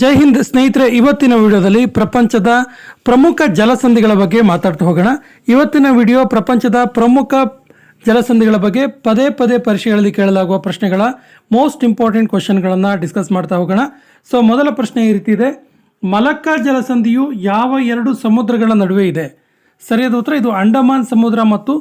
ಜೈ ಹಿಂದ್ ಸ್ನೇಹಿತರೆ, ಇವತ್ತಿನ ವಿಡಿಯೋದಲ್ಲಿ ಪ್ರಪಂಚದ ಪ್ರಮುಖ ಜಲಸಂಧಿಗಳ ಬಗ್ಗೆ ಮಾತಾಡ್ತಾ ಹೋಗೋಣ. ಇವತ್ತಿನ ವಿಡಿಯೋ ಪ್ರಪಂಚದ ಪ್ರಮುಖ ಜಲಸಂಧಿಗಳ ಬಗ್ಗೆ ಪದೇ ಪದೇ ಪರೀಕ್ಷೆಗಳಲ್ಲಿ ಕೇಳಲಾಗುವ ಪ್ರಶ್ನೆಗಳ ಮೋಸ್ಟ್ ಇಂಪಾರ್ಟೆಂಟ್ ಕ್ವಶನ್ಗಳನ್ನು ಡಿಸ್ಕಸ್ ಮಾಡ್ತಾ ಹೋಗೋಣ. ಸೊ ಮೊದಲ ಪ್ರಶ್ನೆ ಈ ರೀತಿ ಇದೆ. ಮಲಕ್ಕಾ ಜಲಸಂಧಿಯು ಯಾವ ಎರಡು ಸಮುದ್ರಗಳ ನಡುವೆ ಇದೆ? ಸರಿಯಾದ ಉತ್ತರ, ಇದು ಅಂಡಮಾನ್ ಸಮುದ್ರ ಮತ್ತು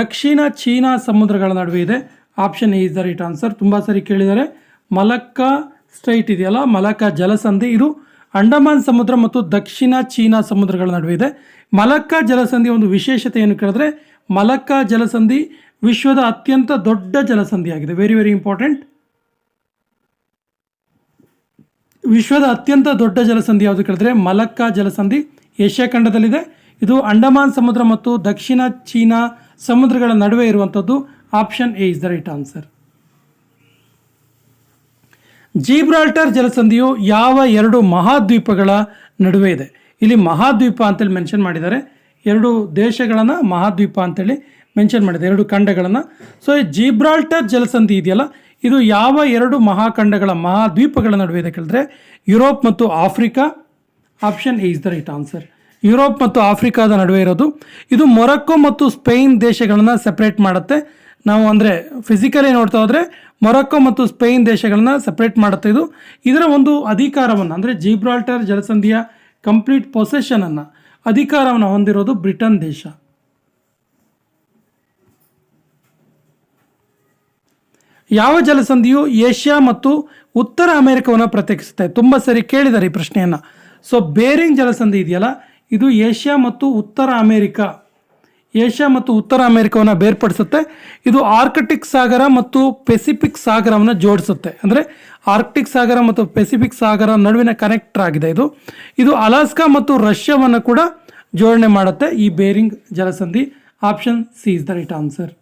ದಕ್ಷಿಣ ಚೀನಾ ಸಮುದ್ರಗಳ ನಡುವೆ ಇದೆ. Option is the right answer ತುಂಬ ಸರಿ ಕೇಳಿದ್ದಾರೆ. ಮಲಕ್ಕಾ ಸ್ಟ್ರೈಟ್ ಇದೆಯಲ್ಲ? ಮಲಕ್ಕಾ ಜಲಸಂಧಿ. ಇದು ಅಂಡಮಾನ್ ಸಮುದ್ರ ಮತ್ತು ದಕ್ಷಿಣ ಚೀನಾ ಸಮುದ್ರಗಳ ನಡುವೆ ಇದೆ. ಮಲಕ್ಕಾ ಜಲಸಂಧಿ ಒಂದು ವಿಶೇಷತೆ ಏನು ಕೇಳಿದ್ರೆ ಮಲಕ್ಕಾ ಜಲಸಂಧಿ ವಿಶ್ವದ ಅತ್ಯಂತ ದೊಡ್ಡ ಜಲಸಂಧಿಯಾಗಿದೆ ವೆರಿ ವೆರಿ ಇಂಪಾರ್ಟೆಂಟ್ ವಿಶ್ವದ ಅತ್ಯಂತ ದೊಡ್ಡ ಜಲಸಂಧಿ ಯಾವುದು ಕೇಳಿದ್ರೆ ಮಲಕ್ಕಾ ಜಲಸಂಧಿ ಏಷ್ಯಾ ಖಂಡದಲ್ಲಿದೆ. ಇದು ಅಂಡಮಾನ್ ಸಮುದ್ರ ಮತ್ತು ದಕ್ಷಿಣ ಚೀನಾ ಸಮುದ್ರಗಳ ನಡುವೆ ಇರುವಂಥದ್ದು option A is the right answer Gibraltar ಜಲಸಂಧಿಯು ಯಾವ ಎರಡು ಮಹಾದ್ವೀಪಗಳ ನಡುವೆ ಇದೆ. ಇಲ್ಲಿ ಮಹಾದ್ವೀಪ ಅಂತೇಳಿ ಮೆನ್ಷನ್ ಮಾಡಿದ್ದಾರೆ. ಎರಡು ದೇಶಗಳನ್ನು ಮಹಾದ್ವೀಪ ಅಂತೇಳಿ ಮೆನ್ಷನ್ ಮಾಡಿದೆ ಎರಡು ಖಂಡಗಳನ್ನು. ಸೊ ಜೀಬ್ರಾಲ್ಟರ್ ಜಲಸಂಧಿ ಇದೆಯಲ್ಲ? ಇದು ಯಾವ ಎರಡು ಮಹಾಖಂಡಗಳ ಮಹಾದ್ವೀಪಗಳ ನಡುವೆ ಇದೆ ಕೇಳಿದ್ರೆ ಯುರೋಪ್ ಮತ್ತು Africa. Option A is the right answer Europe ಮತ್ತು ಆಫ್ರಿಕಾದ ನಡುವೆ ಇರೋದು. ಇದು ಮೊರಕ್ಕೋ ಮತ್ತು ಸ್ಪೇನ್ ದೇಶಗಳನ್ನು ಸೆಪ್ರೇಟ್ ಮಾಡುತ್ತೆ. ನಾವು ಅಂದರೆ ಫಿಸಿಕಲಿ ನೋಡ್ತಾ ಹೋದರೆ ಮೊರಕ್ಕೋ ಮತ್ತು ಸ್ಪೇನ್ ದೇಶಗಳನ್ನ ಸಪ್ರೇಟ್ ಮಾಡುತ್ತೆ ಇದು. ಇದರ ಒಂದು ಅಧಿಕಾರವನ್ನು, ಅಂದರೆ ಜಿಬ್ರಾಲ್ಟರ್ ಜಲಸಂಧಿಯ ಕಂಪ್ಲೀಟ್ ಪೊಸೆಷನನ್ನು ಅಧಿಕಾರವನ್ನು ಹೊಂದಿರೋದು ಬ್ರಿಟನ್ ದೇಶ. ಯಾವ ಜಲಸಂಧಿಯು ಏಷ್ಯಾ ಮತ್ತು ಉತ್ತರ ಅಮೆರಿಕವನ್ನು ಪ್ರತ್ಯೇಕಿಸುತ್ತೆ? ತುಂಬ ಸರಿ ಕೇಳಿದ್ದಾರೆ ಈ ಪ್ರಶ್ನೆಯನ್ನು. ಸೊ ಬೇರಿಂಗ್ ಜಲಸಂಧಿ ಇದೆಯಲ್ಲ? ಇದು ಏಷ್ಯಾ ಮತ್ತು ಉತ್ತರ ಅಮೆರಿಕ ಏಷ್ಯಾ ಮತ್ತು ಉತ್ತರ ಅಮೆರಿಕವನ್ನು ಬೇರ್ಪಡಿಸುತ್ತೆ. ಇದು ಆರ್ಕಟಿಕ್ ಸಾಗರ ಮತ್ತು ಪೆಸಿಫಿಕ್ ಸಾಗರವನ್ನು ಜೋಡಿಸುತ್ತೆ. ಅಂದರೆ ಆರ್ಕ್ಟಿಕ್ ಸಾಗರ ಮತ್ತು ಪೆಸಿಫಿಕ್ ಸಾಗರ ನಡುವಿನ ಕನೆಕ್ಟರ್ ಆಗಿದೆ ಇದು. ಇದು ಅಲಾಸ್ಕಾ ಮತ್ತು ರಷ್ಯಾವನ್ನು ಕೂಡ ಜೋಡಣೆ ಮಾಡುತ್ತೆ. ಈ Bering ಜಲಸಂಧಿ option C is the right answer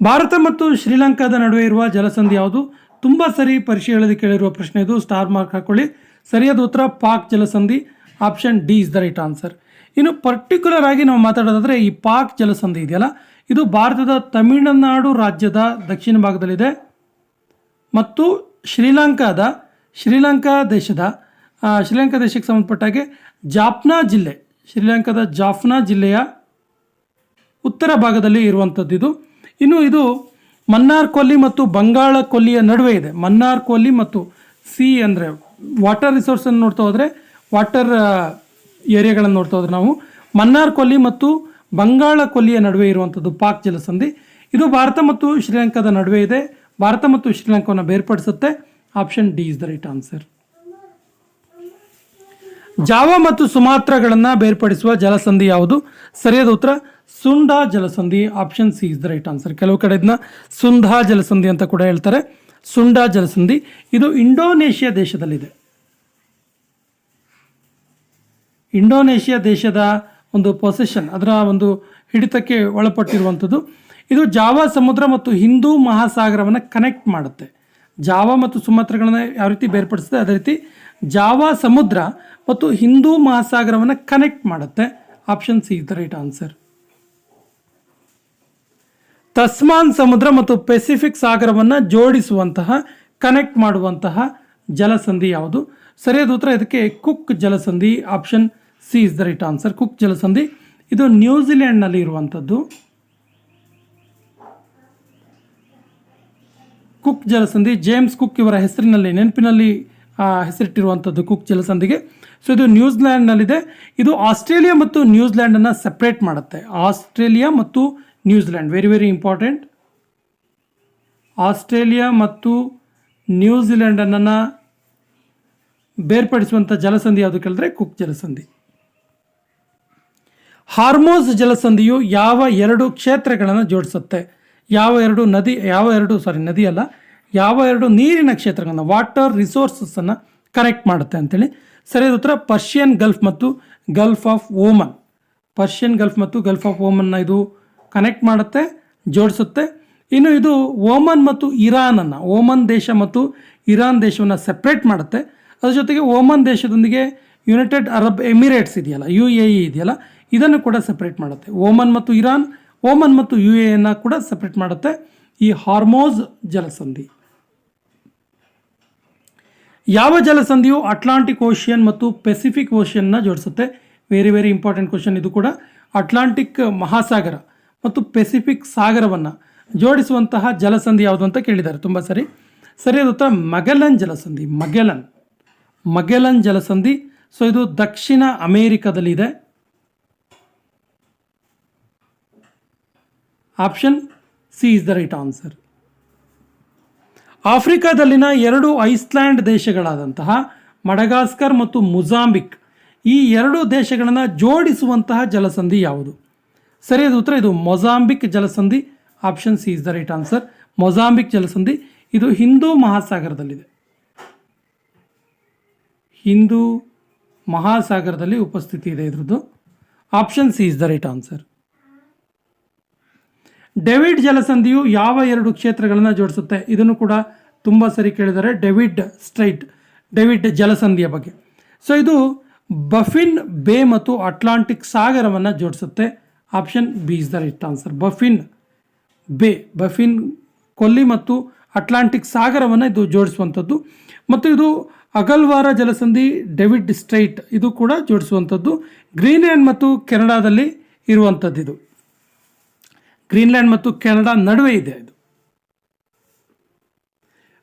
Bharat ಮತ್ತು ಶ್ರೀಲಂಕಾದ ನಡುವೆ ಇರುವ ಜಲಸಂಧಿ ಯಾವುದು? ತುಂಬ ಸರಿ ಪರಿಶೀಲಿಸಿ ಕೇಳಿರುವ ಪ್ರಶ್ನೆ ಇದು. ಸ್ಟಾರ್ ಮಾರ್ಕ್ ಹಾಕೊಳ್ಳಿ. ಸರಿಯಾದ ಉತ್ತರ Palk ಜಲಸಂಧಿ. Option D is the right answer ಇನ್ನು ಪರ್ಟಿಕ್ಯುಲರ್ ಆಗಿ ನಾವು ಮಾತಾಡೋದಾದರೆ ಈ ಪಾಕ್ ಜಲಸಂಧಿ ಇದೆಯಲ್ಲ? ಇದು ಭಾರತದ ತಮಿಳುನಾಡು ರಾಜ್ಯದ ದಕ್ಷಿಣ ಭಾಗದಲ್ಲಿದೆ ಮತ್ತು ಶ್ರೀಲಂಕಾದ, ಶ್ರೀಲಂಕಾ ದೇಶದ ಶ್ರೀಲಂಕಾ ದೇಶಕ್ಕೆ ಸಂಬಂಧಪಟ್ಟ ಹಾಗೆ ಜಾಫ್ನಾ ಜಿಲ್ಲೆ, ಶ್ರೀಲಂಕಾದ ಜಾಫ್ನಾ ಜಿಲ್ಲೆಯ ಉತ್ತರ ಭಾಗದಲ್ಲಿ ಇರುವಂಥದ್ದು ಇದು. ಇನ್ನು ಇದು ಮನ್ನಾರ್ ಕೊಲ್ಲಿ ಮತ್ತು ಬಂಗಾಳ ಕೊಲ್ಲಿಯ ನಡುವೆ ಇದೆ. ಮನ್ನಾರ್ ಕೊಲ್ಲಿ ಮತ್ತು ಸಿ ಅಂದರೆ ವಾಟರ್ ರಿಸೋರ್ಸನ್ನು ನೋಡ್ತಾ ಹೋದರೆ ವಾಟರ್ ಏರಿಯಾಗಳನ್ನು ನೋಡ್ತಾ ಹೋದ್ರೆ ನಾವು ಮನ್ನಾರ್ ಕೊಲ್ಲಿ ಮತ್ತು ಬಂಗಾಳ ಕೊಲ್ಲಿಯ ನಡುವೆ ಇರುವಂಥದ್ದು ಪಾಕ್ ಜಲಸಂಧಿ. ಇದು ಭಾರತ ಮತ್ತು ಶ್ರೀಲಂಕಾದ ನಡುವೆ ಇದೆ. ಭಾರತ ಮತ್ತು ಶ್ರೀಲಂಕಾವನ್ನು ಬೇರ್ಪಡಿಸುತ್ತೆ. Option D is the right answer. Java ಮತ್ತು ಸುಮಾತ್ರಗಳನ್ನು ಬೇರ್ಪಡಿಸುವ ಜಲಸಂಧಿ ಯಾವುದು? ಸರಿಯಾದ ಉತ್ತರ, Sunda ಜಲಸಂಧಿ. Option C is the right answer. ಕೆಲವು ಕಡೆ ಇದನ್ನ ಸುಂಧಾ ಜಲಸಂಧಿ ಅಂತ ಕೂಡ ಹೇಳ್ತಾರೆ. ಸುಂಡಾ ಜಲಸಂಧಿ. ಇದು ಇಂಡೋನೇಷ್ಯಾ ದೇಶದಲ್ಲಿದೆ. ಇಂಡೋನೇಷ್ಯಾ ದೇಶದ ಒಂದು ಪೊಸೆಷನ್ ಅದರ ಒಂದು ಹಿಡಿತಕ್ಕೆ ಒಳಪಟ್ಟಿರುವಂಥದ್ದು. ಇದು ಜಾವಾ ಸಮುದ್ರ ಮತ್ತು ಹಿಂದೂ ಮಹಾಸಾಗರವನ್ನು ಕನೆಕ್ಟ್ ಮಾಡುತ್ತೆ. ಜಾವಾ ಮತ್ತು ಸುಮಾತ್ರಗಳನ್ನು ಯಾವ ರೀತಿ ಬೇರ್ಪಡಿಸುತ್ತೆ? ಅದೇ ರೀತಿ ಜಾವಾ ಸಮುದ್ರ ಮತ್ತು ಹಿಂದೂ ಮಹಾಸಾಗರವನ್ನು ಕನೆಕ್ಟ್ ಮಾಡುತ್ತೆ. Option C the right answer Tasman ಸಮುದ್ರ ಮತ್ತು ಪೆಸಿಫಿಕ್ ಸಾಗರವನ್ನು ಜೋಡಿಸುವಂತಹ ಕನೆಕ್ಟ್ ಮಾಡುವಂತಹ ಜಲಸಂಧಿ ಯಾವುದು? ಸರಿಯಾದ ಉತ್ತರ ಇದಕ್ಕೆ Cook ಜಲಸಂಧಿ option C is the right answer. Cook ಜಲಸಂಧಿ. ಇದು ನ್ಯೂಜಿಲೆಂಡ್ನಲ್ಲಿ ಇರುವಂಥದ್ದು. ಕುಕ್ ಜಲಸಂಧಿ. ಜೇಮ್ಸ್ ಕುಕ್ ಇವರ ಹೆಸರಿನಲ್ಲಿ, ನೆನಪಿನಲ್ಲಿ ಹೆಸರಿಟ್ಟಿರುವಂಥದ್ದು ಕುಕ್ ಜಲಸಂಧಿಗೆ. ಸೊ, ಇದು ನ್ಯೂಜಿಲ್ಯಾಂಡ್ನಲ್ಲಿದೆ ಇದು ಆಸ್ಟ್ರೇಲಿಯಾ ಮತ್ತು ನ್ಯೂಜಿಲ್ಯಾಂಡನ್ನು ಸಪ್ರೇಟ್ ಮಾಡುತ್ತೆ. ಆಸ್ಟ್ರೇಲಿಯಾ ಮತ್ತು New Zealand very very important. Australia ಮತ್ತು ನ್ಯೂಜಿಲ್ಯಾಂಡನ್ನು ಬೇರ್ಪಡಿಸುವಂಥ ಜಲಸಂಧಿ ಯಾವುದು ಕೇಳಿದ್ರೆ ಕುಕ್ ಜಲಸಂಧಿ. ಹಾರ್ಮೋಸ್ ಜಲಸಂಧಿಯು ಯಾವ ಎರಡು ಕ್ಷೇತ್ರಗಳನ್ನು ಜೋಡಿಸುತ್ತೆ? ಯಾವ ಎರಡು ನದಿ, ಯಾವ ಎರಡು ಸಾರಿ ನದಿ ಅಲ್ಲ, ಯಾವ ಎರಡು ನೀರಿನ ಕ್ಷೇತ್ರಗಳನ್ನು ವಾಟರ್ ರಿಸೋರ್ಸಸ್ಸನ್ನು ಕನೆಕ್ಟ್ ಮಾಡುತ್ತೆ ಅಂತೇಳಿ ಸರಿಯಾದ ಉತ್ತರ ಪರ್ಷಿಯನ್ ಗಲ್ಫ್ ಮತ್ತು gulf of Oman Persian gulf ಮತ್ತು ಗಲ್ಫ್ ಆಫ್ ಓಮನ್ನ ಇದು ಕನೆಕ್ಟ್ ಮಾಡುತ್ತೆ, ಜೋಡಿಸುತ್ತೆ. ಇನ್ನು ಇದು ಓಮನ್ ಮತ್ತು ಇರಾನನ್ನು ಓಮನ್ ದೇಶ ಮತ್ತು ಇರಾನ್ ದೇಶವನ್ನು ಸೆಪ್ರೇಟ್ ಮಾಡುತ್ತೆ. ಅದ್ರ ಜೊತೆಗೆ ಓಮನ್ ದೇಶದೊಂದಿಗೆ ಯುನೈಟೆಡ್ ಅರಬ್ ಎಮಿರೇಟ್ಸ್ ಇದೆಯಲ್ಲ ಯು ಎ ಇ ಇದೆಯಲ್ಲ ಇದನ್ನು ಕೂಡ ಸಪ್ರೇಟ್ ಮಾಡುತ್ತೆ. ಓಮನ್ ಮತ್ತು ಇರಾನ್ ಓಮನ್ ಮತ್ತು ಯು ಎನ್ನ ಕೂಡ ಸಪ್ರೇಟ್ ಮಾಡುತ್ತೆ. ಈ ಹಾರ್ಮೋಸ್ ಜಲಸಂಧಿ. ಯಾವ ಜಲಸಂಧಿಯು ಅಟ್ಲಾಂಟಿಕ್ ಓಷಿಯನ್ ಮತ್ತು ಪೆಸಿಫಿಕ್ ಓಷಿಯನ್ನ ಜೋಡಿಸುತ್ತೆ? ವೆರಿ ವೆರಿ ಇಂಪಾರ್ಟೆಂಟ್ ಕ್ವಶನ್ ಇದು ಕೂಡ. ಅಟ್ಲಾಂಟಿಕ್ ಮಹಾಸಾಗರ ಮತ್ತು ಪೆಸಿಫಿಕ್ ಸಾಗರವನ್ನು ಜೋಡಿಸುವಂತಹ ಜಲಸಂಧಿ ಯಾವುದು ಅಂತ ಕೇಳಿದ್ದಾರೆ. ತುಂಬ ಸರಿ. ಸರಿಯಾದ ಉತ್ತರ ಮಗೆಲನ್ ಜಲಸಂಧಿ. ಮಗೆಲನ್. ಮಗೆಲನ್ ಜಲಸಂಧಿ. ಸೊ ಇದು ದಕ್ಷಿಣ ಅಮೇರಿಕದಲ್ಲಿದೆ. Option C is the right answer. ಆಫ್ರಿಕಾದಲ್ಲಿನ ಎರಡು ಐಸ್ಲ್ಯಾಂಡ್ ದೇಶಗಳಾದಂತಹ ಮಡಗಾಸ್ಕರ್ ಮತ್ತು ಮುಜಾಂಬಿಕ್ ಈ ಎರಡು ದೇಶಗಳನ್ನು ಜೋಡಿಸುವಂತಹ ಜಲಸಂಧಿ ಯಾವುದು? ಸರಿಯಾದ ಉತ್ತರ, ಇದು Mozambique ಜಲಸಂಧಿ. Option C is the right answer. Mozambique ಜಲಸಂಧಿ, ಇದು ಹಿಂದೂ ಮಹಾಸಾಗರದಲ್ಲಿದೆ. ಹಿಂದೂ ಮಹಾಸಾಗರದಲ್ಲಿ ಉಪಸ್ಥಿತಿ ಇದೆ ಇದರದ್ದು. Option C is the right answer. Davis ಜಲಸಂಧಿಯು ಯಾವ ಎರಡು ಕ್ಷೇತ್ರಗಳನ್ನು ಜೋಡಿಸುತ್ತೆ? ಇದನ್ನು ಕೂಡ ತುಂಬ ಸರಿ ಕೇಳಿದ್ದಾರೆ ಡೆವಿಡ್ ಸ್ಟ್ರೈಟ್, ಡೆವಿಡ್ ಜಲಸಂಧಿಯ ಬಗ್ಗೆ. ಸೊ ಇದು ಬಫಿನ್ ಬೇ ಮತ್ತು ಅಟ್ಲಾಂಟಿಕ್ ಸಾಗರವನ್ನು ಜೋಡಿಸುತ್ತೆ. Option B is the right answer Baffin bay, Baffin ಕೊಲ್ಲಿ ಮತ್ತು ಅಟ್ಲಾಂಟಿಕ್ ಸಾಗರವನ್ನು ಇದು ಜೋಡಿಸುವಂಥದ್ದು. ಮತ್ತು ಇದು ಅಗಲ್ವಾರ ಜಲಸಂಧಿ, ಡೆವಿಡ್ ಸ್ಟ್ರೈಟ್, ಇದು ಕೂಡ ಜೋಡಿಸುವಂಥದ್ದು. ಗ್ರೀನ್ಲ್ಯಾಂಡ್ ಮತ್ತು ಕೆನಡಾದಲ್ಲಿ ಇರುವಂಥದ್ದು ಇದು ಗ್ರೀನ್ಲ್ಯಾಂಡ್ ಮತ್ತು ಕೆನಡಾ ನಡುವೆ ಇದೆ ಇದು.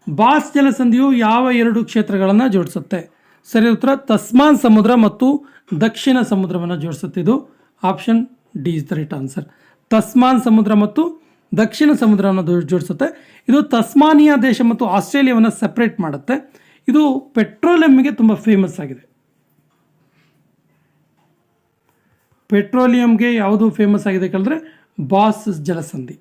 ಬಾಸ್ ಜಲಸಂಧಿಯು ಯಾವ ಎರಡು ಕ್ಷೇತ್ರಗಳನ್ನು ಜೋಡಿಸುತ್ತೆ? ಸರಿ ಉತ್ತರ, ತಸ್ಮಾನ್ ಸಮುದ್ರ ಮತ್ತು ದಕ್ಷಿಣ ಸಮುದ್ರವನ್ನು ಜೋಡಿಸುತ್ತೆ ಇದು. Option D is the right answer. Tasman ಸಮುದ್ರ ಮತ್ತು ದಕ್ಷಿಣ ಸಮುದ್ರವನ್ನು ಜೋಡಿಸುತ್ತೆ. ಇದು ತಸ್ಮಾನಿಯಾ ದೇಶ ಮತ್ತು ಆಸ್ಟ್ರೇಲಿಯಾವನ್ನು ಸೆಪ್ರೇಟ್ ಮಾಡುತ್ತೆ. ಇದು ಪೆಟ್ರೋಲಿಯಂಗೆ ತುಂಬ ಫೇಮಸ್ ಆಗಿದೆ. ಪೆಟ್ರೋಲಿಯಂಗೆ ಯಾವುದು ಫೇಮಸ್ ಆಗಿದೆ ಕೇಳಿದ್ರೆ ಬಾಸ್ ಜಲಸಂಧಿ.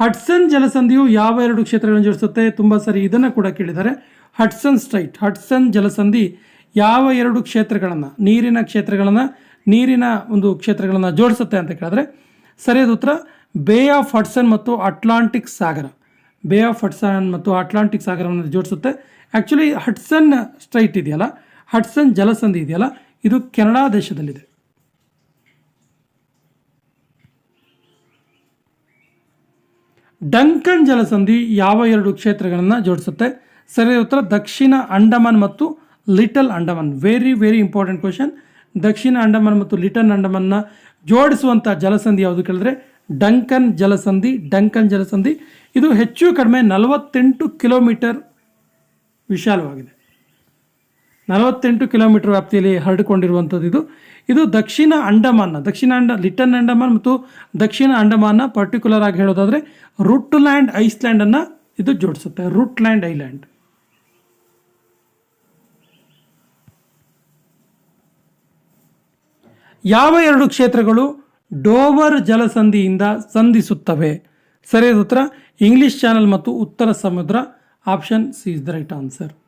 ಹಡ್ಸನ್ ಜಲಸಂಧಿಯು ಯಾವ ಎರಡು ಕ್ಷೇತ್ರಗಳನ್ನು ಜೋಡಿಸುತ್ತೆ? ತುಂಬ ಸರಿ ಇದನ್ನು ಕೂಡ ಕೇಳಿದ್ದಾರೆ. ಹಡ್ಸನ್ ಸ್ಟ್ರೈಟ್, ಹಡ್ಸನ್ ಜಲಸಂಧಿ ಯಾವ ಎರಡು ಕ್ಷೇತ್ರಗಳನ್ನು, ನೀರಿನ ಕ್ಷೇತ್ರಗಳನ್ನು, ನೀರಿನ ಒಂದು ಕ್ಷೇತ್ರಗಳನ್ನು ಜೋಡಿಸುತ್ತೆ ಅಂತ ಕೇಳಿದ್ರೆ, ಸರಿಯಾದ ಉತ್ತರ, ಬೇ ಆಫ್ ಹಡ್ಸನ್ ಮತ್ತು ಅಟ್ಲಾಂಟಿಕ್ ಸಾಗರ. ಬೇ ಆಫ್ ಹಡ್ಸನ್ ಮತ್ತು ಅಟ್ಲಾಂಟಿಕ್ ಸಾಗರವನ್ನು ಜೋಡಿಸುತ್ತೆ. ಆ್ಯಕ್ಚುಲಿ ಹಡ್ಸನ್ ಸ್ಟ್ರೈಟ್ ಇದೆಯಲ್ಲ, ಹಡ್ಸನ್ ಜಲಸಂಧಿ ಇದೆಯಲ್ಲ, ಇದು ಕೆನಡಾ ದೇಶದಲ್ಲಿದೆ. ಡಂಕನ್ ಜಲಸಂಧಿ ಯಾವ ಎರಡು ಕ್ಷೇತ್ರಗಳನ್ನು ಜೋಡಿಸುತ್ತೆ? ಸರಿಯಾದ ಉತ್ತರ ದಕ್ಷಿಣ ಅಂಡಮಾನ್ ಮತ್ತು Little Andaman. Very very important question ದಕ್ಷಿಣ ಅಂಡಮಾನ್ ಮತ್ತು ಲಿಟಲ್ ಅಂಡಮಾನ್ನ ಜೋಡಿಸುವಂಥ ಜಲಸಂಧಿ ಯಾವುದು ಕೇಳಿದ್ರೆ? ಡಂಕನ್ ಜಲಸಂಧಿ ಡಂಕನ್ ಜಲಸಂಧಿ. ಇದು ಹೆಚ್ಚು ಕಡಿಮೆ ನಲವತ್ತೆಂಟು ಕಿಲೋಮೀಟರ್ ವಿಶಾಲವಾಗಿದೆ. ನಲವತ್ತೆಂಟು ಕಿಲೋಮೀಟರ್ ವ್ಯಾಪ್ತಿಯಲ್ಲಿ ಹರಡಿಕೊಂಡಿರುವಂಥದ್ದು ಇದು. ಇದು ದಕ್ಷಿಣ ಅಂಡಮಾನ್ನ ದಕ್ಷಿಣ ಅಂಡ, ಲಿಟನ್ ಅಂಡಮಾನ್ ಮತ್ತು ದಕ್ಷಿಣ ಅಂಡಮಾನ್ನ ಪರ್ಟಿಕ್ಯುಲರ್ ಆಗಿ ಹೇಳೋದಾದರೆ ರುಟ್ಲ್ಯಾಂಡ್ ಐಸ್ಲ್ಯಾಂಡನ್ನು ಇದು ಜೋಡಿಸುತ್ತೆ, ರುಟ್ಲ್ಯಾಂಡ್ ಐಲ್ಯಾಂಡ್. ಯಾವ ಎರಡು ಕ್ಷೇತ್ರಗಳು ಡೋವರ್ ಜಲಸಂಧಿಯಿಂದ ಸಂಧಿಸುತ್ತವೆ? ಸರಿಯಾದ ಉತ್ತರ, ಇಂಗ್ಲಿಷ್ ಚಾನಲ್ ಮತ್ತು ಉತ್ತರ ಸಮುದ್ರ, option C is the right answer.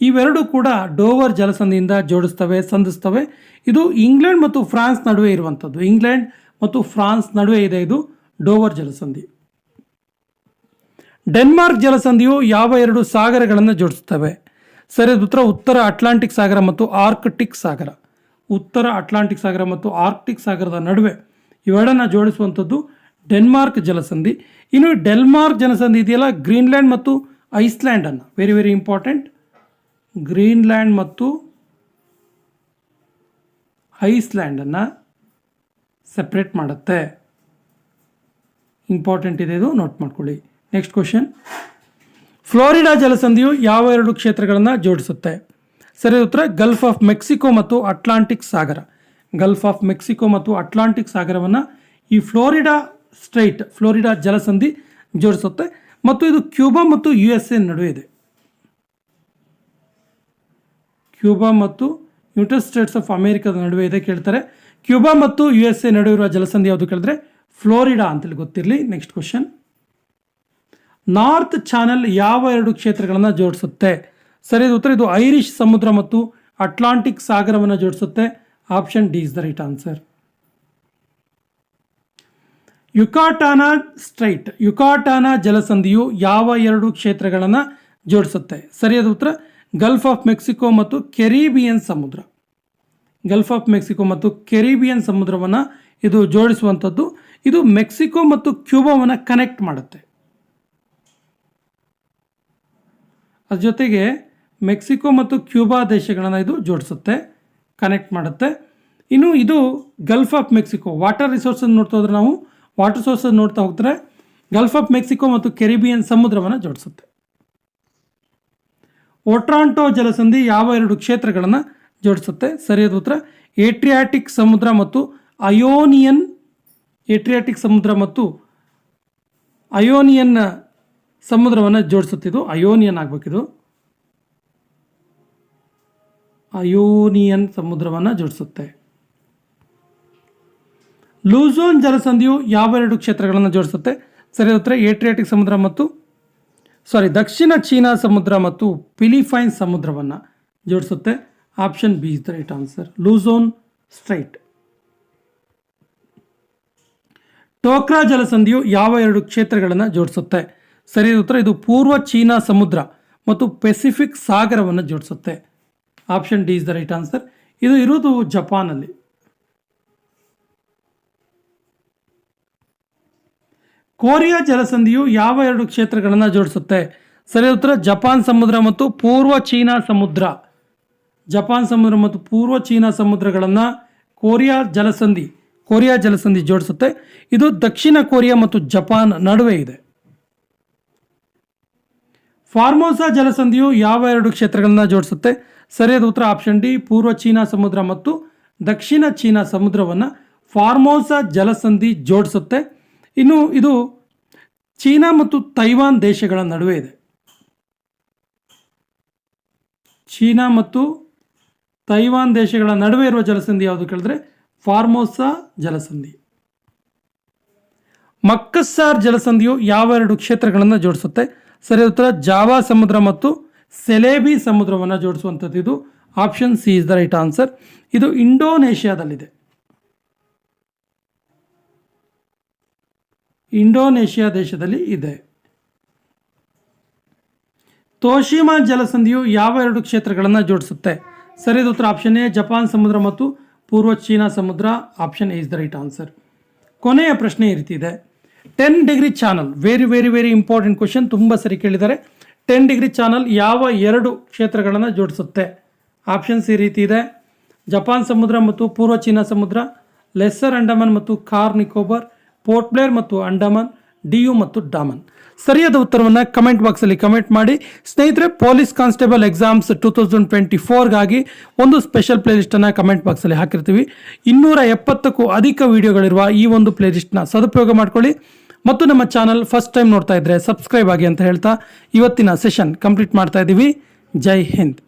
ಇವೆರಡು ಕೂಡ ಡೋವರ್ ಜಲಸಂಧಿಯಿಂದ ಜೋಡಿಸ್ತವೆ, ಸಂಧಿಸ್ತವೆ. ಇದು ಇಂಗ್ಲೆಂಡ್ ಮತ್ತು ಫ್ರಾನ್ಸ್ ನಡುವೆ ಇರುವಂಥದ್ದು. ಇಂಗ್ಲೆಂಡ್ ಮತ್ತು ಫ್ರಾನ್ಸ್ ನಡುವೆ ಇದೆ ಇದು ಡೋವರ್ ಜಲಸಂಧಿ. ಡೆನ್ಮಾರ್ಕ್ ಜಲಸಂಧಿಯು ಯಾವ ಎರಡು ಸಾಗರಗಳನ್ನು ಜೋಡಿಸುತ್ತವೆ? ಸರಿಯಾದ ಉತ್ತರ ಉತ್ತರ ಅಟ್ಲಾಂಟಿಕ್ ಸಾಗರ ಮತ್ತು ಆರ್ಕ್ಟಿಕ್ ಸಾಗರ. ಉತ್ತರ ಅಟ್ಲಾಂಟಿಕ್ ಸಾಗರ ಮತ್ತು ಆರ್ಕ್ಟಿಕ್ ಸಾಗರದ ನಡುವೆ ಇವೆರಡನ್ನು ಜೋಡಿಸುವಂಥದ್ದು ಡೆನ್ಮಾರ್ಕ್ ಜಲಸಂಧಿ. ಇನ್ನು ಡೆನ್ಮಾರ್ಕ್ ಜಲಸಂಧಿ ಇದೆಯಲ್ಲ? ಗ್ರೀನ್ಲ್ಯಾಂಡ್ ಮತ್ತು ಐಸ್ಲ್ಯಾಂಡನ್ನು. ವೆರಿ ವೆರಿ ಇಂಪಾರ್ಟೆಂಟ್ ಗ್ರೀನ್ಲ್ಯಾಂಡ್ ಮತ್ತು ಐಸ್ಲ್ಯಾಂಡನ್ನು ಸಪ್ರೇಟ್ ಮಾಡುತ್ತೆ. ಇಂಪಾರ್ಟೆಂಟ್ ಇದೆ ಇದು, ನೋಟ್ ಮಾಡ್ಕೊಳ್ಳಿ. Next question. ಫ್ಲೋರಿಡಾ ಜಲಸಂಧಿಯು ಯಾವ ಎರಡು ಕ್ಷೇತ್ರಗಳನ್ನು ಜೋಡಿಸುತ್ತೆ? ಸರಿ ಉತ್ತರ, ಗಲ್ಫ್ ಆಫ್ ಮೆಕ್ಸಿಕೋ ಮತ್ತು ಅಟ್ಲಾಂಟಿಕ್ ಸಾಗರ. ಗಲ್ಫ್ ಆಫ್ ಮೆಕ್ಸಿಕೋ ಮತ್ತು ಅಟ್ಲಾಂಟಿಕ್ ಸಾಗರವನ್ನು ಈ ಫ್ಲೋರಿಡಾ ಸ್ಟ್ರೈಟ್, ಫ್ಲೋರಿಡಾ ಜಲಸಂಧಿ ಜೋಡಿಸುತ್ತೆ. ಮತ್ತು ಇದು ಕ್ಯೂಬಾ ಮತ್ತು ಯು ಎಸ್ ಎ ನಡುವೆ ಇದೆ. ಕ್ಯೂಬಾ ಮತ್ತು ಯುನೈಟೆಡ್ ಸ್ಟೇಟ್ಸ್ ಆಫ್ ಅಮೇರಿಕಾದ ನಡುವೆ ಇದೆ ಕೇಳ್ತಾರೆ. ಕ್ಯೂಬಾ ಮತ್ತು ಯು ಎಸ್ ಎ ನಡುವೆ ಇರುವ ಜಲಸಂಧಿ ಯಾವುದು ಕೇಳಿದ್ರೆ ಫ್ಲೋರಿಡಾ ಅಂತೇಳಿ ಗೊತ್ತಿರಲಿ. ನೆಕ್ಸ್ಟ್ ಕ್ವಶನ್ ನಾರ್ತ್ ಚಾನೆಲ್ ಯಾವ ಎರಡು ಕ್ಷೇತ್ರಗಳನ್ನು ಜೋಡಿಸುತ್ತೆ? ಸರಿಯಾದ ಉತ್ತರ. ಇದು ಐರಿಷ್ ಸಮುದ್ರ ಮತ್ತು ಅಟ್ಲಾಂಟಿಕ್ ಸಾಗರವನ್ನು ಜೋಡಿಸುತ್ತೆ. Option D is the right answer Yucatan strait. Yucatan ಜಲಸಂಧಿಯು ಯಾವ ಎರಡು ಕ್ಷೇತ್ರಗಳನ್ನು ಜೋಡಿಸುತ್ತೆ? ಸರಿಯಾದ ಉತ್ತರ. ಗಲ್ಫ್ ಆಫ್ ಮೆಕ್ಸಿಕೋ ಮತ್ತು ಕೆರಿಬಿಯನ್ ಸಮುದ್ರ. ಗಲ್ಫ್ ಆಫ್ ಮೆಕ್ಸಿಕೋ ಮತ್ತು ಕೆರಿಬಿಯನ್ ಸಮುದ್ರವನ್ನು ಇದು ಜೋಡಿಸುವಂಥದ್ದು. ಇದು ಮೆಕ್ಸಿಕೋ ಮತ್ತು ಕ್ಯೂಬಾವನ್ನು ಕನೆಕ್ಟ್ ಮಾಡುತ್ತೆ. ಅದ್ರ ಜೊತೆಗೆ ಮೆಕ್ಸಿಕೋ ಮತ್ತು ಕ್ಯೂಬಾ ದೇಶಗಳನ್ನು ಇದು ಜೋಡಿಸುತ್ತೆ ಕನೆಕ್ಟ್ ಮಾಡುತ್ತೆ. ಇನ್ನು ಇದು ಗಲ್ಫ್ ಆಫ್ ಮೆಕ್ಸಿಕೋ ವಾಟರ್ ರಿಸೋರ್ಸನ್ನು ನೋಡ್ತಾ ಹೋದ್ರೆ ನಾವು ವಾಟರ್ ಸೋರ್ಸಸ್ ನೋಡ್ತಾ ಹೋಗ್ತಾರೆ. ಗಲ್ಫ್ ಆಫ್ ಮೆಕ್ಸಿಕೋ ಮತ್ತು ಕೆರಿಬಿಯನ್ ಸಮುದ್ರವನ್ನು ಜೋಡಿಸುತ್ತೆ. ಒಟ್ರಾಂಟೋ ಜಲಸಂಧಿ ಯಾವ ಎರಡು ಕ್ಷೇತ್ರಗಳನ್ನು ಜೋಡಿಸುತ್ತೆ? ಸರಿಯಾದ ಉತ್ತರ, ಏಟ್ರಿಯಾಟಿಕ್ ಸಮುದ್ರ ಮತ್ತು ಅಯೋನಿಯನ್, ಏಟ್ರಿಯಾಟಿಕ್ ಸಮುದ್ರ ಮತ್ತು ಅಯೋನಿಯನ್ ಸಮುದ್ರವನ್ನು ಜೋಡಿಸುತ್ತಿದ್ದು ಅಯೋನಿಯನ್ ಆಗಬೇಕಿದು ಅಯೋನಿಯನ್ ಸಮುದ್ರವನ್ನು ಜೋಡಿಸುತ್ತೆ. ಲೂಝೋನ್ ಜಲಸಂಧಿಯು ಯಾವ ಎರಡು ಕ್ಷೇತ್ರಗಳನ್ನು ಜೋಡಿಸುತ್ತೆ? ಸರಿಯಾದ ಉತ್ತರ, ಏಟ್ರಿಯಾಟಿಕ್ ಸಮುದ್ರ ಮತ್ತು ಸಾರಿ ದಕ್ಷಿಣ ಚೀನಾ ಸಮುದ್ರ ಮತ್ತು ಫಿಲಿಪೈನ್ಸ್ ಸಮುದ್ರವನ್ನು ಜೋಡಿಸುತ್ತೆ. Option B is the right answer Luzon strait Tokara ಜಲಸಂಧಿಯು ಯಾವ ಎರಡು ಕ್ಷೇತ್ರಗಳನ್ನು ಜೋಡಿಸುತ್ತೆ? ಸರಿ ಉತ್ತರ. ಇದು ಪೂರ್ವ ಚೀನಾ ಸಮುದ್ರ ಮತ್ತು ಪೆಸಿಫಿಕ್ ಸಾಗರವನ್ನು ಜೋಡಿಸುತ್ತೆ. Option D is the right answer ಇದು ಇರುವುದು ಜಪಾನಲ್ಲಿ. ಕೋರಿಯಾ ಜಲಸಂಧಿಯು ಯಾವ ಎರಡು ಕ್ಷೇತ್ರಗಳನ್ನು ಜೋಡಿಸುತ್ತೆ? ಸರಿ ಉತ್ತರ, ಜಪಾನ್ ಸಮುದ್ರ ಮತ್ತು ಪೂರ್ವ ಚೀನಾ ಸಮುದ್ರ. ಜಪಾನ್ ಸಮುದ್ರ ಮತ್ತು ಪೂರ್ವ ಚೀನಾ ಸಮುದ್ರಗಳನ್ನು ಕೊರಿಯಾ ಜಲಸಂಧಿ ಕೊರಿಯಾ ಜಲಸಂಧಿ ಜೋಡಿಸುತ್ತೆ. ಇದು ದಕ್ಷಿಣ ಕೊರಿಯಾ ಮತ್ತು ಜಪಾನ್ ನಡುವೆ ಇದೆ. ಫಾರ್ಮೋಸಾ ಜಲಸಂಧಿಯು ಯಾವ ಎರಡು ಕ್ಷೇತ್ರಗಳನ್ನು ಜೋಡಿಸುತ್ತೆ? ಸರಿಯಾದ ಉತ್ತರ, ಆಪ್ಷನ್ ಡಿ, ಪೂರ್ವ ಚೀನಾ ಸಮುದ್ರ ಮತ್ತು ದಕ್ಷಿಣ ಚೀನಾ ಸಮುದ್ರವನ್ನು ಫಾರ್ಮೋಸಾ ಜಲಸಂಧಿ ಜೋಡಿಸುತ್ತೆ. ಇನ್ನು ಇದು ಚೀನಾ ಮತ್ತು ತೈವಾನ್ ದೇಶಗಳ ನಡುವೆ ಇದೆ. ಚೀನಾ ಮತ್ತು ತೈವಾನ್ ದೇಶಗಳ ನಡುವೆ ಇರುವ ಜಲಸಂಧಿ ಯಾವುದು ಕೇಳಿದ್ರೆ ಫಾರ್ಮೋಸಾ ಜಲಸಂಧಿ. ಮಕ್ಕಸ್ಸಾರ್ ಜಲಸಂಧಿಯು ಯಾವ ಎರಡು ಕ್ಷೇತ್ರಗಳನ್ನು ಜೋಡಿಸುತ್ತೆ? ಸರಿ ಉತ್ತರ ಜಾವಾ ಸಮುದ್ರ ಮತ್ತು ಸೆಲೆಬಿ ಸಮುದ್ರವನ್ನು ಜೋಡಿಸುವಂಥದ್ದು ಇದು. Option C is the right answer. ಇದು ಇಂಡೋನೇಷ್ಯಾದಲ್ಲಿದೆ. ಇಂಡೋನೇಷ್ಯಾ ದೇಶದಲ್ಲಿ ಇದೆ. ತೋಶಿಮಾ ಜಲಸಂಧಿಯು ಯಾವ ಎರಡು ಕ್ಷೇತ್ರಗಳನ್ನು ಜೋಡಿಸುತ್ತೆ? ಸರಿಯಾದ ಉತ್ತರ ಆಪ್ಷನ್ ಎ, ಜಪಾನ್ ಸಮುದ್ರ ಮತ್ತು ಪೂರ್ವ ಚೀನಾ ಸಮುದ್ರ. Option A is the right answer ಕೊನೆಯ ಪ್ರಶ್ನೆ ಈ ರೀತಿ ಇದೆ. Ten degree channel very very very important question ತುಂಬ ಸರಿ ಕೇಳಿದ್ದಾರೆ. ಟೆನ್ ಡಿಗ್ರಿ ಚಾನಲ್ ಯಾವ ಎರಡು ಕ್ಷೇತ್ರಗಳನ್ನು ಜೋಡಿಸುತ್ತೆ? ಆಪ್ಷನ್ಸ್ ಈ ರೀತಿ ಇದೆ. ಜಪಾನ್ ಸಮುದ್ರ ಮತ್ತು ಪೂರ್ವ ಚೀನಾ ಸಮುದ್ರ ಲೆಸ್ಸರ್ ಅಂಡಮಾನ್ ಮತ್ತು ಕಾರ್ ನಿಕೋಬಾರ್ ಪೋರ್ಟ್ ಬ್ಲೇರ್ ಮತ್ತು ಅಂಡಮಾನ್ ಡಿಯು ಮತ್ತು ಡಾಮನ್. ಸರಿಯಾದ ಉತ್ತರವನ್ನು ಕಮೆಂಟ್ ಬಾಕ್ಸಲ್ಲಿ ಕಮೆಂಟ್ ಮಾಡಿ. ಸ್ನೇಹಿತರೆ, police constable exams two thousand twenty ಫೋರ್ಗಾಗಿ ಒಂದು ಸ್ಪೆಷಲ್ ಪ್ಲೇಲಿಸ್ಟನ್ನು ಕಮೆಂಟ್ ಬಾಕ್ಸಲ್ಲಿ ಹಾಕಿರ್ತೀವಿ. ಇನ್ನೂರ ಎಪ್ಪತ್ತಕ್ಕೂ ಅಧಿಕ ವಿಡಿಯೋಗಳಿರುವ ಈ ಒಂದು ಪ್ಲೇಲಿಸ್ಟ್ನ ಸದುಪಯೋಗ ಮಾಡ್ಕೊಳ್ಳಿ. ಮತ್ತು ನಮ್ಮ ಚಾನಲ್ ಫಸ್ಟ್ ಟೈಮ್ ನೋಡ್ತಾ ಇದ್ದರೆ ಸಬ್ಸ್ಕ್ರೈಬ್ ಆಗಿ ಅಂತ ಹೇಳ್ತಾ ಇವತ್ತಿನ ಸೆಷನ್ ಕಂಪ್ಲೀಟ್ ಮಾಡ್ತಾ ಇದ್ದೀವಿ. ಜೈ ಹಿಂದ್.